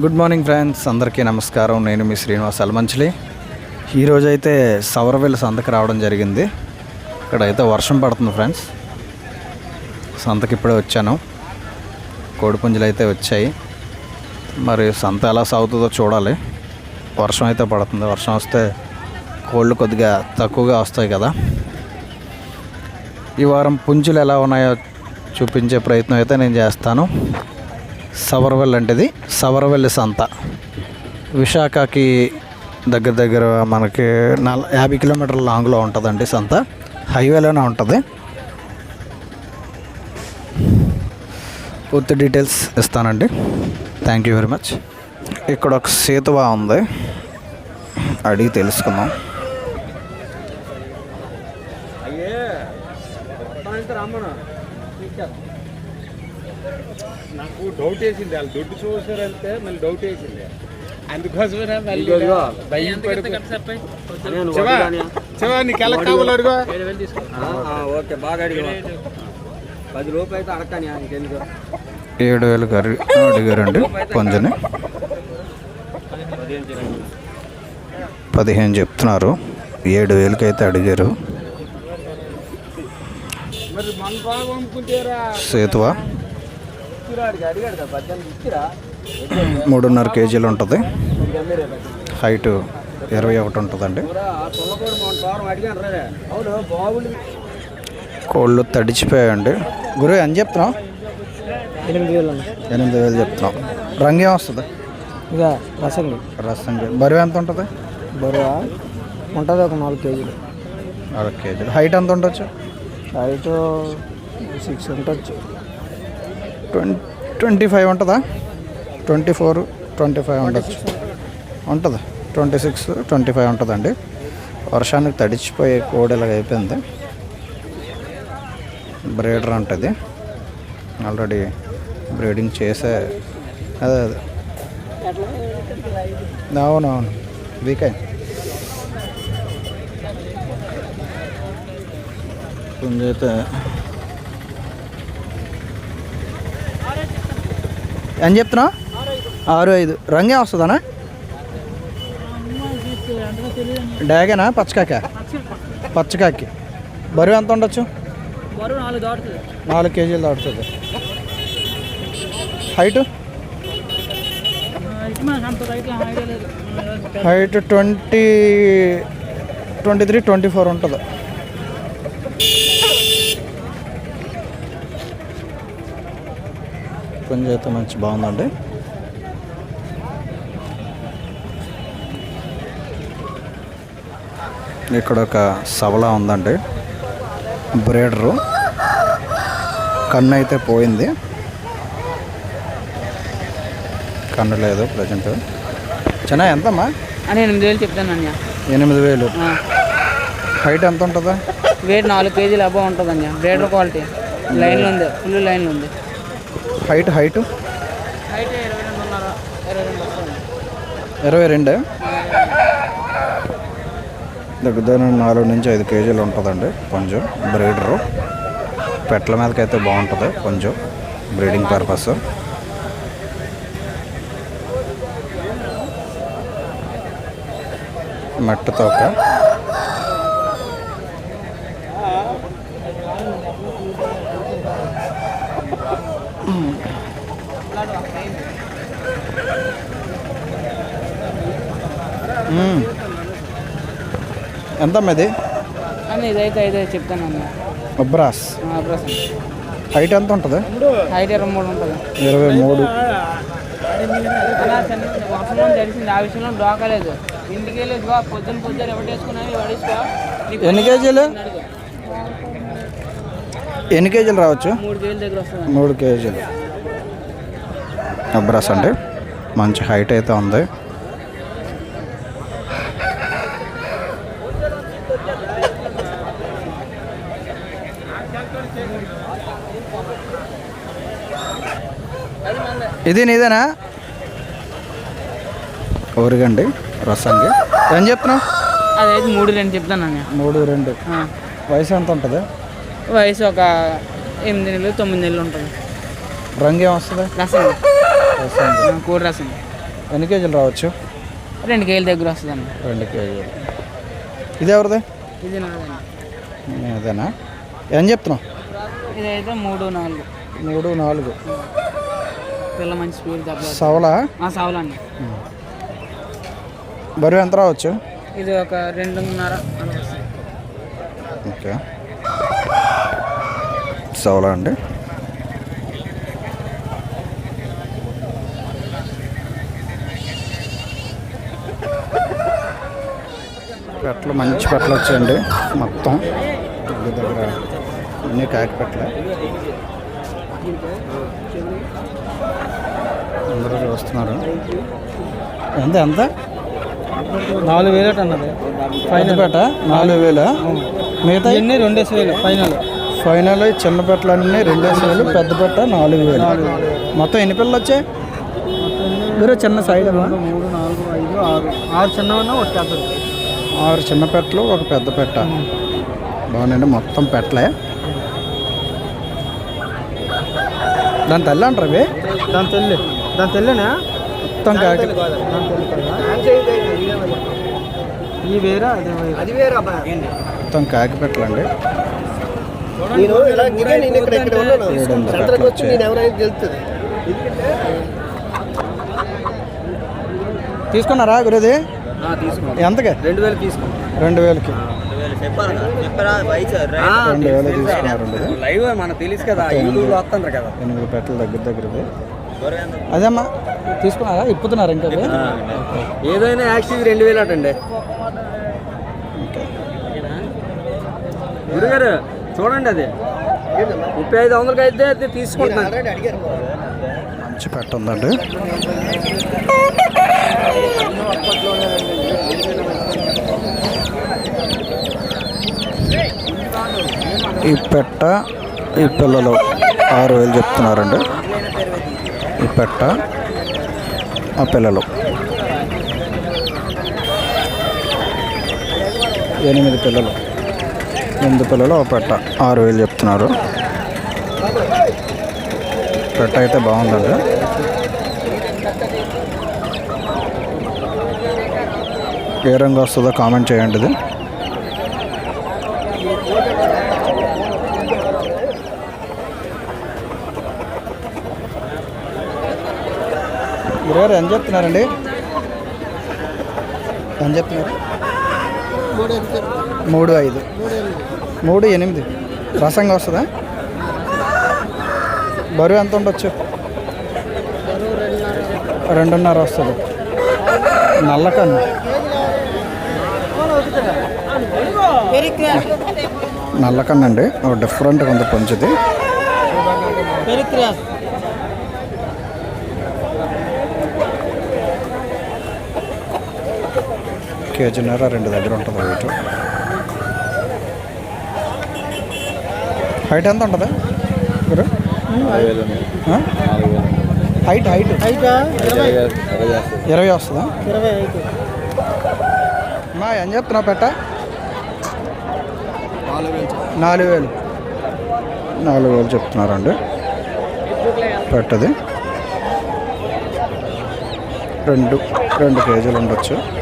Good morning friends అందరికీ నమస్కారం. నేను మీ శ్రీనివాస్ అల్మంచిలి ఈరోజు అయితే సవరవెల్లి సంతకి రావడం జరిగింది. ఇక్కడ అయితే వర్షం పడుతుంది ఫ్రెండ్స్ సంతకి ఇప్పుడే వచ్చాను. కోడిపుంజులు అయితే వచ్చాయి. మరి సంత ఎలా సాగుతుందో చూడాలి. వర్షం అయితే పడుతుంది. వర్షం వస్తే కోళ్ళు కొద్దిగా తక్కువగా వస్తాయి కదా. ఈ వారం పుంజులు ఎలా ఉన్నాయో చూపించే ప్రయత్నం అయితే నేను చేస్తాను. సవరవెల్ అంటే ఇది సవరవెల్లి సంత. విశాఖకి దగ్గర దగ్గర మనకి నల యాభై కిలోమీటర్ల లాంగ్లో ఉంటుందండి సంత. హైవేలోనే ఉంటుంది. పూర్తి డీటెయిల్స్ ఇస్తానండి. Thank you very much. ఇక్కడ ఒక సేతువా ఉంది. అడిగి తెలుసుకుందాం. నాకు డౌట్ వేసింది. వాళ్ళు దుడ్డు చూసారంటే మళ్ళీ డౌట్ వేసింది. అందుకోసమే మళ్ళీ ఇదిగో. భయం పడిపో- శివ, శివ, నీకు ఎలా కావాలి అడుగు. ఓకే బాగా అడిగా పది లోపు అయితే అడగని ఇంకెందుకు? ఏడు వేలు కర్రీ అడిగారండి పుంజని పదిహేను చెప్తున్నారు. ఏడు వేలకి అయితే అడిగారు సేతువా ఇచ్చిరాడికి అడిగాడు కదా పద్దెనిమిది ఇచ్చిరా మూడున్నర కేజీలు ఉంటుంది. హైట్ ఇరవై ఒకటి ఉంటుందండి. కోళ్ళు తడిచిపోయాయండి. గురు ఎంత చెప్తున్నావు? ఎనిమిది వేలు ఎనిమిది వేలు చెప్తున్నాం రంగు ఏం వస్తుంది ఇక రసంగి. రసం బరువు ఎంత ఉంటుంది? బరువా? ఉంటుంది ఒక నాలుగు కేజీలు. నాలుగు కేజీలు. హైట్ ఎంత ఉండొచ్చు? హైట్ సిక్స్ ఉండొచ్చు. ట్వంటీ ట్వంటీ ఫైవ్ ఉంటుందా? ట్వంటీ ఫోర్ ట్వంటీ ఫైవ్ ఉండొచ్చు. ఉంటుంది? ట్వంటీ సిక్స్ ట్వంటీ ఫైవ్ ఉంటుందండి. వర్షానికి తడిచిపోయే కోడెలాగా అయిపోయింది. బ్రీడర్ ఉంటుంది. ఆల్రెడీ బ్రీడింగ్ చేసే అదే అదే. అవునవును వీకెండ్ పుంజైతే ఏం చెప్తున్నావు? ఆరు ఐదు. రంగే వస్తుందనా? డాగేనా? పచ్చకాక పచ్చకాకి బరువు ఎంత ఉండొచ్చు? నాలుగు కేజీలు దాటుతుంది. Height? Height twenty twenty three twenty four ఉంటుంది. కొంచెం అయితే మంచి బాగుందండి. ఇక్కడ ఒక సవలా ఉందండి. బ్రేడరు. కన్ను అయితే పోయింది. కన్ను లేదు ప్రజెంట్. చిన్న ఎంతమ్మా? అని ఎనిమిది వేలు చెప్తాను అన్య ఎనిమిది వేలు. హైట్ ఎంత ఉంటుందా? వెయిట్ నాలుగు కేజీలు అబ్బా ఉంటుంది అన్య బ్రేడర్ క్వాలిటీ. లైన్లో ఉంది. ఫుల్ లైన్లో ఉంది. Height height? ఇరవై రెండు. దగ్గర దగ్గర నాలుగు నుంచి ఐదు కేజీలు ఉంటుందండి కొంచెం బ్రీడరు. పెట్టల మీదకైతే బాగుంటుంది కొంచెం బ్రీడింగ్ పర్పస్. మట్టి తోక ఎంతమ్మా ఇది? అని ఇదైతే అయితే చెప్తాను అన్న. ప్రసెంట్ హైట్ ఎంత ఉంటుంది? హైట్ ఇరవై మూడు ఉంటుంది. ఇరవై మూడు. తెలిసింది. ఆ విషయంలో డోకలేదు ఇంటికి వెళ్ళి పొద్దున్న ఎవరు వేసుకున్నావి పడేసుకో. ఎన్ని కేజీలు. ఎన్ని కేజీలు రావచ్చు? మూడు కేజీల దగ్గర వస్తుంది మూడు కేజీలు. అబ్రాస్ అండి మంచి హైట్ అయితే ఉంది. ఇది నీదేనా? ఊరిగండి రసంగి. ఏం చెప్తున్నావు? అదైతే మూడు రెండు చెప్తాను మూడు రెండు. వయసు ఎంత ఉంటుంది? వయసు ఒక ఎనిమిది నెలలు తొమ్మిది నెలలు ఉంటుంది. రంగు ఏమొస్తుంది రసం రసం కూర రసం ఎన్ని కేజీలు రావచ్చు? రెండు కేజీల దగ్గర వస్తుందండి రెండు కేజీలు. ఇది ఎవరిది? ఇది నాదండి అదేనా ఏం చెప్తున్నావు? ఇదైతే మూడు నాలుగు. మూడు నాలుగు. పిల్ల మంచి దెబ్బ సవలా? సావులండి బరువు ఎంత రావచ్చు? ఇది ఒక రెండున్నర ఓకే. సవలా అండి. పెట్టలు మంచి పెట్టలు వచ్చాయండి. మొత్తం. దగ్గర అన్ని కాకి పెట్టలే అందరూ చూస్తున్నారు. ఎంత ఎంత? నాలుగు వేలు అన్నది పెద్ద పెట్ట నాలుగు వేల? మిగతా ఇవన్నీ రెండేసి వేలు ఫైనల్ ఫైనల్ ఈ చిన్న పెట్టలన్నీ రెండేసి వేలు పెద్ద పెట్ట నాలుగు వేలు. మొత్తం ఎన్ని పిల్లలు వచ్చాయి? మీరు చిన్న సైడ్ మూడు నాలుగు ఐదు ఆరు. ఆరు చిన్నవన్నా ఒకటి పెద్దది. ఆరు చిన్న పెట్టలు ఒక పెద్ద పెట్ట బాగున్నాయండి మొత్తం పెట్టలే దాని తల్లి అంటారు అవి దాని తెల్లి. దాని తెల్లినా? మొత్తం కాకి. ఈ వేరా? అది వేరా? మొత్తం కాకి పెట్టలండి. నేను ఇలా గిరే నేను ఇక్కడ ఇక్కడ ఉన్నాను? సెంటర్కి వచ్చి నేను ఎవరైనా గెలుస్తుంది తీసుకున్నారా గురుది ఎంతకి? రెండు వేలు తీసుకో రెండు వేలకి. రెండు. వేలు తీసుకున్నారండి ఇది. లైవ్ మనకు తెలుసు కదా యూట్యూబ్ వస్తుంటారు కదా. ఎనిమిది పెట్టలు దగ్గర దగ్గరది అదేమ్మా? తీసుకున్నారా? ఇప్పుతున్నారు ఇంకా? ఏదైనా యాక్సివ్ రెండు వేలు అటండి. గురుగారు చూడండి అది. ముప్పై ఐదు వందలకి అయితే అది తీసుకుంటున్నాను. మంచి పెట్ట ఉందండి. ఈ పెట్ట ఈ పిల్లలు ఆరు వేలు చెప్తున్నారండి. ఈ పెట్ట ఆ పిల్లలు. ఎనిమిది పిల్లలు. ఎనిమిది పిల్లలు ఒక పెట్ట ఆరు వేలు చెప్తున్నారు. పెట్ట అయితే బాగుందండి. ఏ రంగు వస్తుందో కామెంట్ చేయండి ఇది గురుగారు ఎంత చెప్తున్నారండి? ఎంత చెప్తున్నారు? మూడు ఐదు. మూడు ఎనిమిది. రసంగా వస్తుందా? బరువు ఎంత ఉండొచ్చు? రెండున్నర వస్తుంది. నల్లకన్ను నల్లకన్ను అండి. ఒక డిఫరెంట్గా ఉంది పొంచుది. కేజీన్నర రెండు దగ్గర ఉంటుంది వెయిట్ హైట్ ఎంత ఉంటుంది? ఆ? హైట్ హైట్ హైట్ ఇరవై. వస్తుందా? మా ఏం చెప్తున్నావు పెట్ట? నాలుగు వేలు. నాలుగు వేలు చెప్తున్నారండి. పెట్టది. రెండు రెండు కేజీలు ఉండొచ్చు.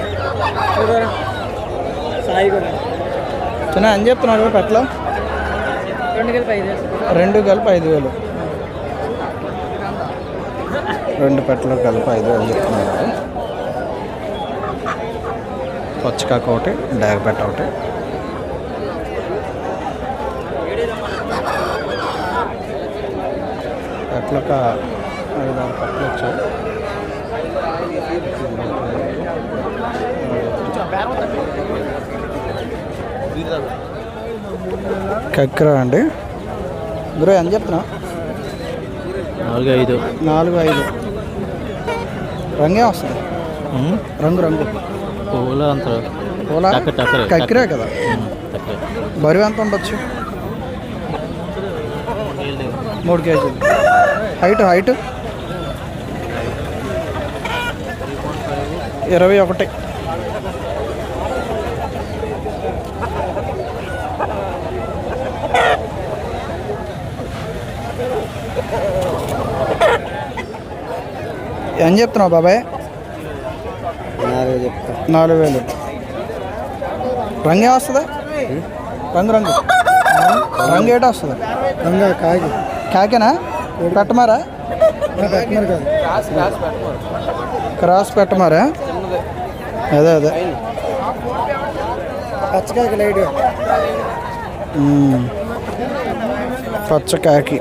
చిన్న ఏం చెప్తున్నారు పెట్టలో రెండు కలిపి ఐదు వేలు. రెండు పెట్టలు కలిపి ఐదు వేలు చెప్తున్నారు పచ్చికాక ఒకటి డాగ పెట్ట ఒకటి. పెట్టలకు ఐదు ఆరు పెట్టలు వచ్చాయి. కక్రా అండి. గురు ఎంత చెప్తున్నా? నాలుగు ఐదు. నాలుగు ఐదు. రంగే వస్తుంది. రంగు రంగు. పువ్వులు అంత. పూల? కక్కిరే కదా? బరువు ఎంత ఉండొచ్చు? మూడు కేజీలు. Height height? ఇరవై ఒకటి. ఏం చెప్తున్నావు బాబాయ్? నాలుగు చెప్తా. నాలుగు వేలు. రంగే వస్తుందా? రంగు రంగు. రంగు ఏటా వస్తుంది? రంగా కాగి కాకేనా? పెట్టమారా? క్రాస్ పెట్టమారా? అదే అదే. పచ్చకాయకి లైట్ మ్మ్. పచ్చ కాకి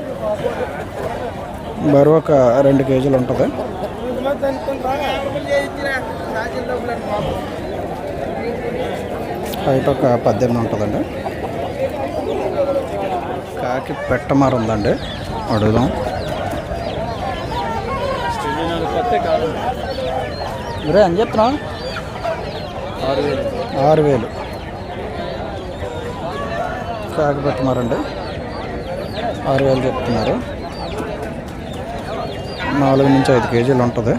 బరువు ఒక రెండు కేజీలు ఉంటుంది. హైట్ ఒక పద్దెనిమిది ఉంటుందండి. కాకి పెట్టమార ఉందండి. అడుగుదాం. రే అని చెప్తున్నా ఆరు వేలు. కాకి పెట్టమారండి. ఆరు వేలు చెప్తున్నారు. నాలుగు నుంచి ఐదు కేజీలు ఉంటుంది.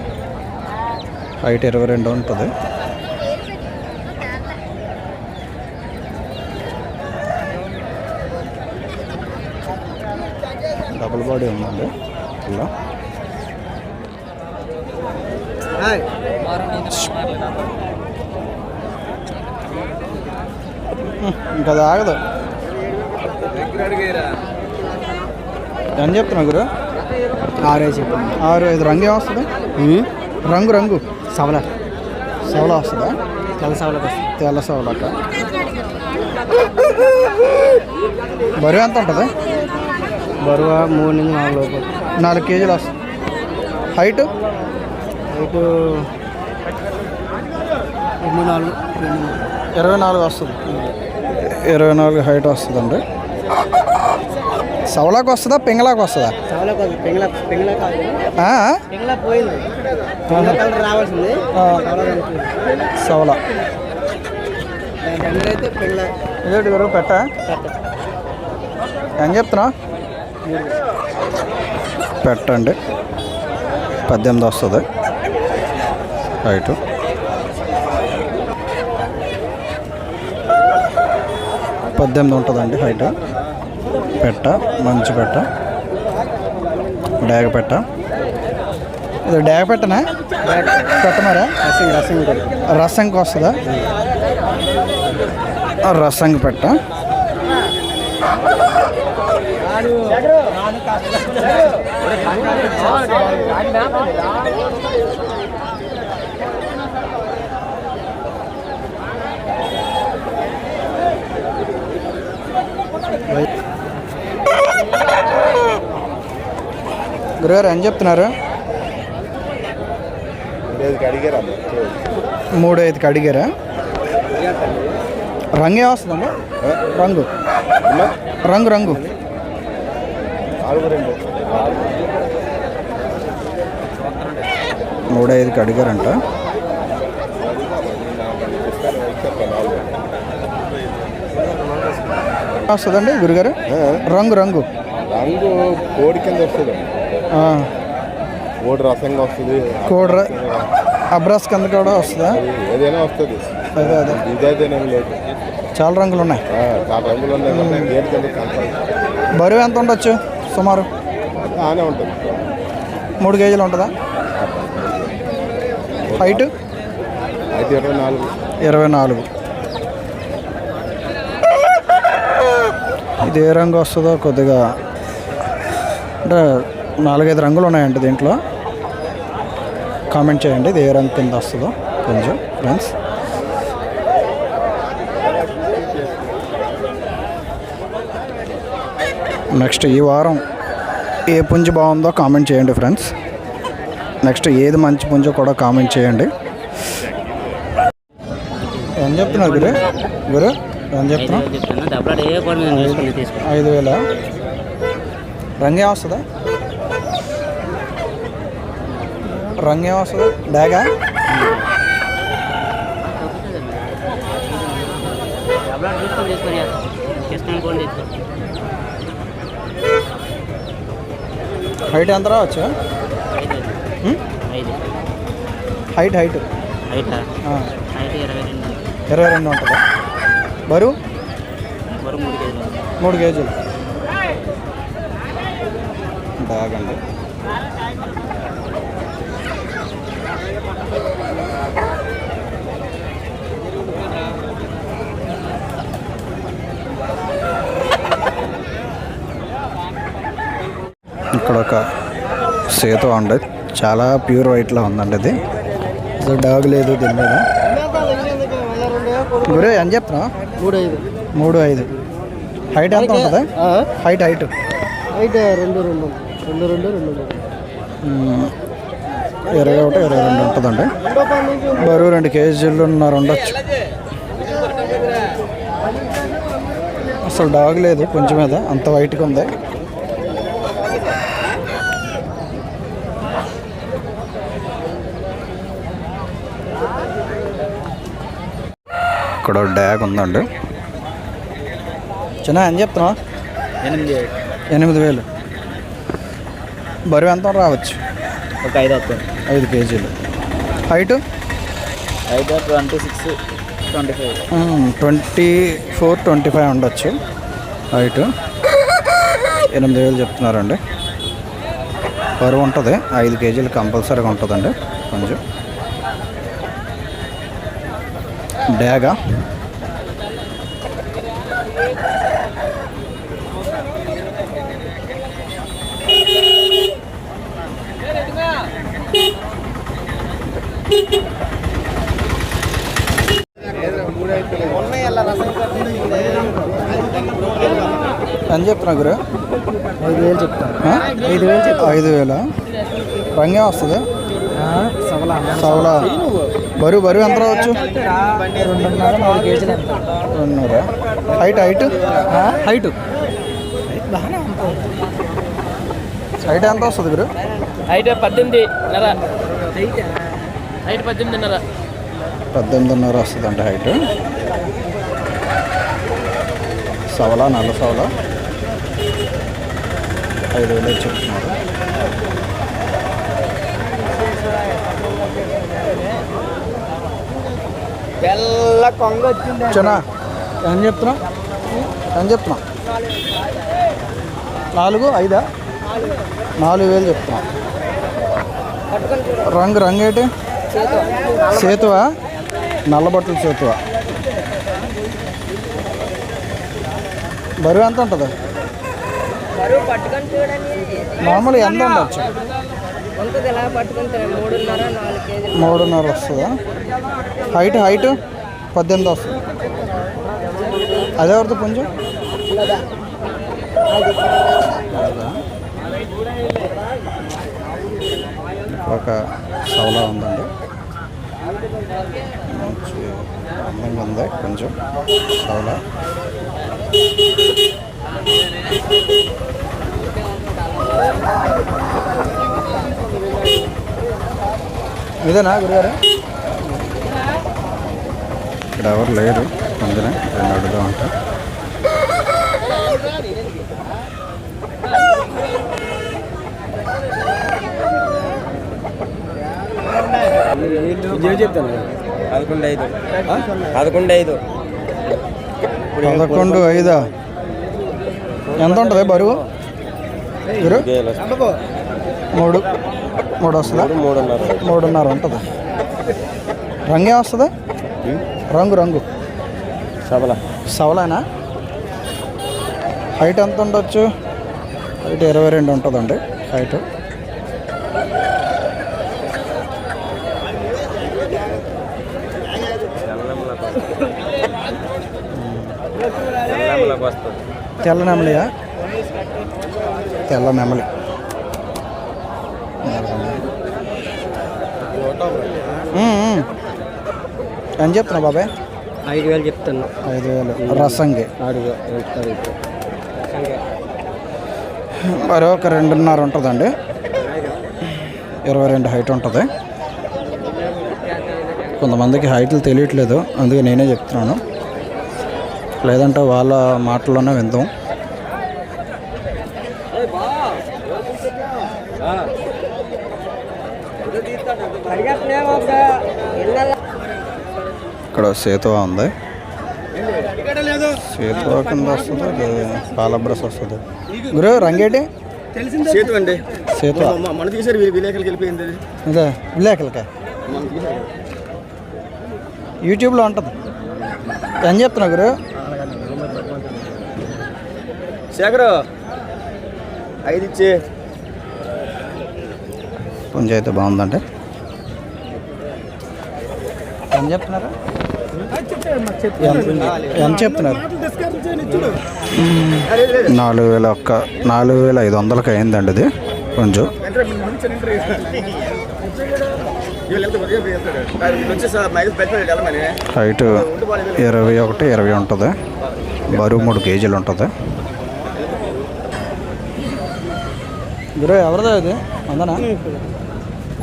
హైట్ ఇరవై రెండు ఉంటుంది. బాడీ ఉందండి ఇలా ఇంకా అది ఆగదు ఎంత చెప్తున్నా గురు? ఆరే చెప్పు. ఆరు ఐదు రంగు ఏమొస్తుంది? రంగు రంగు. సవల. సవల వస్తుందా? తెల్ల వస్తుంది. తెల్ల సవలక బరువు ఎంత ఉంటుంది? బరువు మూడు నుంచి నాలుగు లోపు నాలుగు కేజీలు వస్తుంది హైట్? ఇటు రెండు నాలుగు ఇరవై నాలుగు వస్తుంది. ఇరవై నాలుగు హైట్ వస్తుందండి. సవలాకు వస్తుందా పింగళాకు వస్తుందా? సవల. గురు పెట్ట? ఏం చెప్తున్నా పెట్టండి. పద్దెనిమిది వస్తుంది. రైట్. పద్దెనిమిది ఉంటుందండి హైట్. పెట్ట మంచి పెట్ట. డాగ పెట్ట. ఇది డాగ పెట్టనా? పెట్టమరా? రసం రసం రసంకి వస్తుందా ఆ, రసంకి పెట్ట. గురుగారు ఏం చెప్తున్నారు? మూడు ఐదుకి అడిగారా? రంగు ఏమొస్తుందండి రంగు. రంగు రంగు. మూడు ఐదుకి అడిగారంట. వస్తుందండి గురుగారు? రంగు రంగు. రంగు కోడి కింద వస్తుంది. కోడి రసంగా వస్తుంది. కోడ్ర అబ్రాస్ కింద కూడా వస్తుందా? ఏదైనా వస్తుంది. అదే అదే. ఇదైతేనే లేదు. చాలా రంగులు ఉన్నాయి. చాలా రంగులు ఉన్నాయి. బరువు ఎంత ఉండొచ్చు? సుమారు బాగానే ఉంటుంది. మూడు కేజీలు ఉంటుందా? హైట్? అయితే ఇరవై నాలుగు. ఇరవై నాలుగు. ఇది ఏ రంగు వస్తుందో కొద్దిగా అంటే నాలుగైదు రంగులు ఉన్నాయండి దీంట్లో. కామెంట్ చేయండి ఇది ఏ రంగు కింద వస్తుందో. కొంచెం ఫ్రెండ్స్. నెక్స్ట్ ఈ వారం ఏ పుంజు బాగుందో కామెంట్ చేయండి ఫ్రెండ్స్. నెక్స్ట్ ఏది మంచి పుంజో కూడా కామెంట్ చేయండి. ఏం చెప్తున్నారు గురు? గురు ఏం చెప్తున్నా ఐదు వేల? రంగే వస్తుందా? రంగే వస్తుందా? డాగా డబ్బులు తీసుకొని తీసుకొని హైట్ ఎంత రావచ్చు? Height height. హైట్ ఆ, హైట్ ఇరవై రెండు ఉంటుందా. బరువు? మూడు కేజీలు బాగండి ఇక్కడ ఒక సేతు ఉంది చాలా ప్యూర్ వైట్లో ఉందండి ఇది. డాగ్ లేదు దీని మీద. గురే ఎంత చెప్తున్నా మూడు ఐదు. మూడు ఐదు హైట్ ఎంత ఉంటుంది? హైట్ హైట్ అయితే రెండు రెండు. రెండు రెండు రెండు మ్మ్. ఇరవై ఒకటి ఇరవై రెండు ఉంటుందండి. బరువు రెండు కేజీలున్నర ఉండొచ్చు అసలు డాగ్ లేదు కొంచెం మీద. అంత వైట్గా ఉంది. ఇక్కడ డ్యాగ్ ఉందండి. చిన్న ఏం చెప్తున్నా ఎనిమిది ఎనిమిది వేలు. బరువు ఎంత రావచ్చు? ఒక ఐదు వస్తుంది ఐదు కేజీలు. హైటు? అయితే twenty six twenty five. Twenty four twenty five ఉండొచ్చు. హైట్? ఎనిమిది వేలు చెప్తున్నారండి. బరువు ఉంటుంది. ఐదు కేజీలు కంపల్సరీగా ఉంటుందండి. కొంచెం. డ్యాగా. ఎంత చెప్తున్నా గురు? ఐదు వేలు చెప్తాను? ఐదు వేలు ఐదు వేల? రంగే వస్తుంది? సవలా. సవలా. బరువు బరువు ఎంత రావచ్చు? రెండున్నర హైట్. హైట్ హైట్ హైట్ ఎంత వస్తుంది గురు హైట్ పద్దెనిమిదిన్నర హైట్ పద్దెనిమిదిన్నర పద్దెనిమిదిన్నర వస్తుంది అంటే హైట్. సవలా నల్ల సవలా. ఐదు వేలు చెప్తున్నారు. తెల్ల కొంగ వచ్చింది చిన్న ఏం చెప్తున్నా? ఏం చెప్తున్నా? నాలుగు ఐదా? నాలుగు వేలు చెప్తున్నా. రంగు రంగు ఏంటి? సేతువా? నల్లబట్టల సేతువా? బరువు ఎంత ఉంటుంది? మామూలు ఎంత ఉండొచ్చు? ఉంటుంది ఎలా పట్టుకుంటారు మూడున్నర నాలుగు కేజీలు. మూడున్నర వస్తుందా? హైట్ హైట్ పద్దెనిమిది వస్తుంది. అదే వరకు కొంచెం ఒక సౌలా ఉందండి. మంచి అందంగా ఉంది కొంచెం సౌలా ఇదేనా గురుగారు? ఇక్కడ ఎవరు లేరు. అందులో రెండు అడుగుతూ ఉంటా. ఏం చెప్తాను పదకొండు ఐదు పదకొండు ఐదు పదకొండు ఐదా? ఎంత ఉంటుంది బరువు? మూడు. మూడు వస్తుందా? మూడున్నర ఉంటుంది? రంగు ఏం వస్తుంది? రంగు రంగు. సబల సవలేనా? హైట్ ఎంత ఉండొచ్చు? హైట్ ఇరవై రెండు ఉంటుందండి హైట్ తెల్ల నెమలియా? తెల్ల నెమలి. ఎంత చెప్తున్నా బాబాయ్? ఐదు వేలు చెప్తాను ఐదు వేలు. రసంగి. అడుగు మరి ఒక రెండున్నర ఉంటుందండి. ఇరవై రెండు హైట్ ఉంటుంది. కొంతమందికి హైట్లు తెలియట్లేదు అందుకే నేనే చెప్తున్నాను. లేదంటే వాళ్ళ మాటల్లోనే విందాం. ఇక్కడ సేతువా ఉంది. సేతువా కింద వస్తుంది? పాలబ్రస్ వస్తుంది? గురు రంగేటి? చేతు అండి. సేతువా మన తీసారు విలేకరులకు వెళ్ళిపోయింది అది. విలేకలకా యూట్యూబ్లో ఉంటుంది. ఏం చెప్తున్నా గురు? శేఖరు ఐదు ఇచ్చి. పుంజ అయితే బాగుందండి ఎంత చెప్తున్నారు? ఎంత- ఎంత చెప్తున్నారు? నాలుగు వేల ఒక్క నాలుగు వేల ఐదు వందలకి అయిందండి ఇది కొంచెం. హైట్ ఇరవై ఒకటి ఇరవై ఉంటుంది. బరువు మూడు కేజీలు ఉంటుంది. గురు ఎవరిదా ఇది? అందనా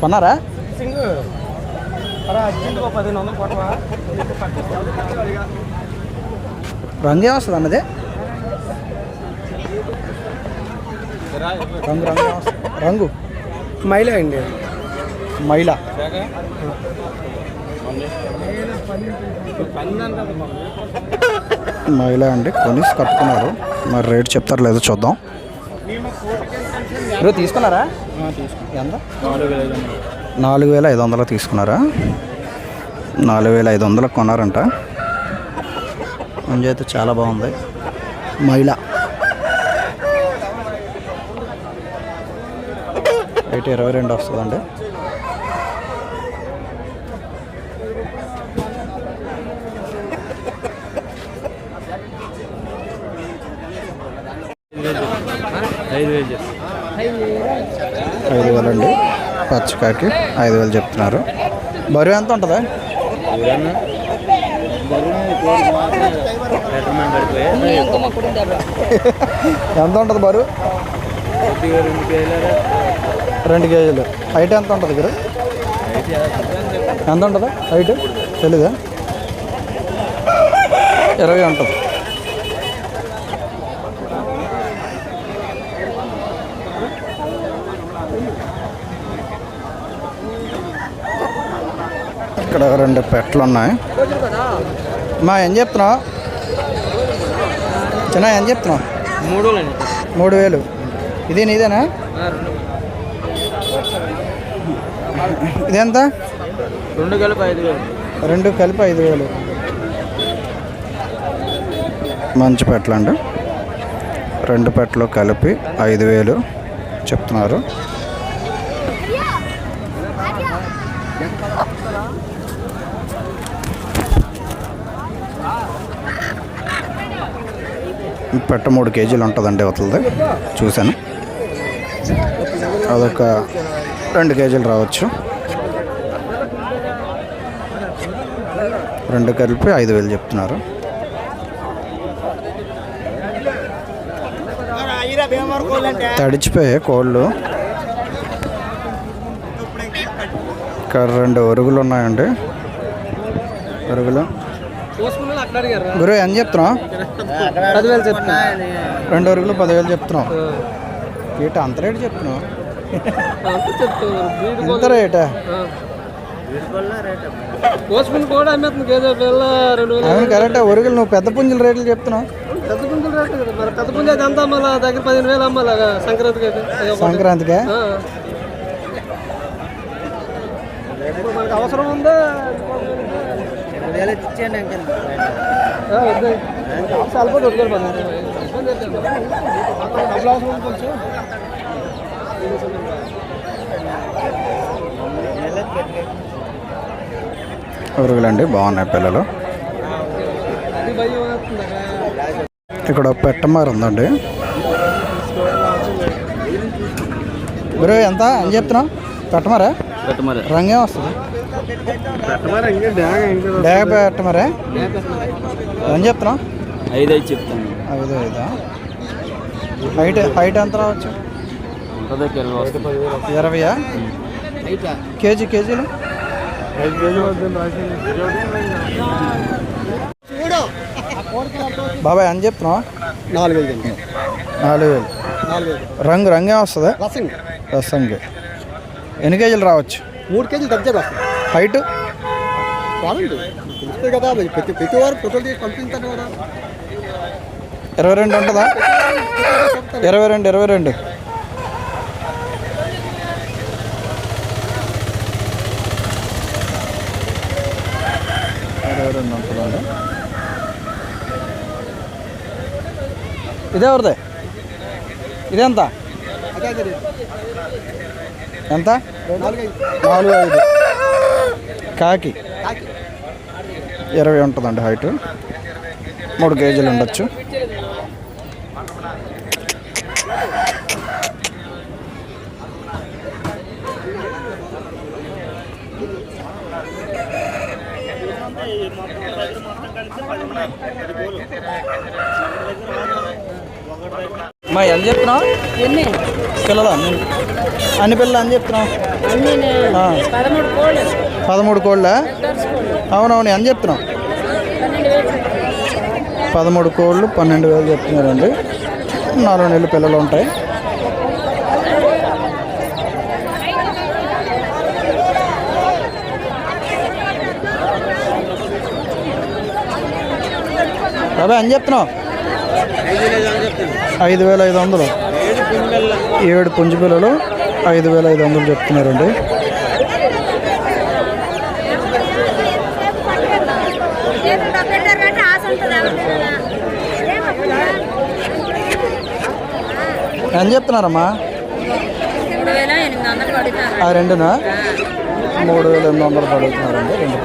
కొన్నారా? రంగు ఏమొస్తుంది అన్నది? రంగు రంగు? రంగు. మైలే అండి. మైల. మైల అండి కొనిసి కట్టుకున్నారు. మరి రేట్ చెప్తారు లేదో చూద్దాం. మీరు తీసుకున్నారా? ఎంత? నాలుగు వేల ఐదు వందలు తీసుకున్నారా? నాలుగు వేల ఐదు వందలకు కొన్నారంట. మంచి అయితే చాలా బాగుంది. మహిళ. అయితే ఇరవై రెండు వస్తుందండి. ఐదు వేలండి అండి. పచ్చకాకి ఐదు వేలు చెప్తున్నారు. బరువు ఎంత ఉంటుంది? ఎంత ఉంటుంది బరువు? రెండు కేజీలు. హైట్ ఎంత ఉంటుంది ఇక్కడ? ఎంత ఉంటుంది? హైట్ తెలీదా? ఇరవై ఉంటుంది. ఇక్కడ రెండు పెట్టలు ఉన్నాయి. మా ఏం చెప్తున్నావు? చిన్న ఏం చెప్తున్నావు? మూడు మూడు వేలు. ఇది నీదేనా? ఇదెంత? రెండు కలిపి ఐదు వేలు. రెండు కలిపి ఐదు వేలు. మంచి పెట్టలు అండి రెండు పెట్టలు కలిపి ఐదు వేలు చెప్తున్నారు. పెట్ట మూడు కేజీలు ఉంటుందండి అవతలది. చూశాను. అదొక రెండు కేజీలు రావచ్చు. రెండు కలిపి ఐదు వేలు చెప్తున్నారు. తడిచిపోయాయి కోళ్ళు. ఇక్కడ రెండు ఒరుగులు ఉన్నాయండి. ఒరుగులు. గురు ఎంత చెప్తున్నావు? పదివేలు చెప్తున్నా. రెండు ఒరుగులు పదివేలు చెప్తున్నావు. ఏట అంత రేటు చెప్తున్నావు? ఇంత రేటా? కూడా అమ్మేస్తుంది. గేదె పిల్ల రెండు అవును కరెక్టే. ఒరుగులు నువ్వు పెద్ద పుంజుల రేట్లు చెప్తున్నావు. పెద్ద పుంజులు రేటు కదా మరి. పెద్ద పుంజు అయితే అంతా మళ్ళీ దగ్గర పదిహేను వేలు అమ్మాలి సంక్రాంతికి అయితే. సంక్రాంతికే? మనకు అవసరం ఉందా? ఒరుగులండి బాగున్నాయి పిల్లలు. ఇక్కడ పెట్టమారు ఉందండి. ఎంత? ఏం చెప్తున్నావు? పెట్టమారా? పెట్టమరే. రంగే వస్తుంది? డాగ పెట్టమరే? ఏం చెప్తున్నావు? ఐదు ఐదు చెప్తాను. ఐదు ఐదా? హైట్ హైట్ ఎంత రావచ్చు? ఇరవయా? కేజీ కేజీలు? బాబాయ్ అని చెప్తున్నావా? నాలుగు వేలు నాలుగు వేలు. రంగు రంగే వస్తుంది? రసం రసంగి. ఎన్ని కేజీలు రావచ్చు? మూడు కేజీలు తగ్గే హైట్? బాగుంది. తెలుస్తుంది కదా మరి ప్రతి ప్రతి వారు ఫోటోలు తీసి పంపిస్తాను కదా. ఇరవై రెండు ఉంటుందా? ఇరవై రెండు ఇరవై రెండు. ఇరవై రెండు ఉంటుందండి ఇదే ఎవరిదే? ఇదెంత? ఎంత? నాలుగు ఐదు. కాకి. ఇరవై ఉంటుందండి హైట్. మూడు కేజీలు ఉండొచ్చు. మా ఎంత చెప్తున్నావు? ఎన్ని? పిల్లలు? అన్ని అన్ని పిల్లలు అని చెప్తున్నావు. పదమూడు కోళ్ళ? అవునవును ఎంత చెప్తున్నాం పదమూడు కోళ్ళు పన్నెండు వేలు చెప్తున్నారండి. నాలుగు నెలలు పిల్లలు ఉంటాయి. అదే అని చెప్తున్నావు? ఐదు వేల ఐదు వందలు. ఏడు పుంజు పిల్లలు ఐదు వేల ఐదు వందలు చెప్తున్నారండి. ఎంత చెప్తున్నారమ్మా? ఆ రెండునా? మూడు వేల ఎనిమిది వందలు పడుతున్నారండి రెండు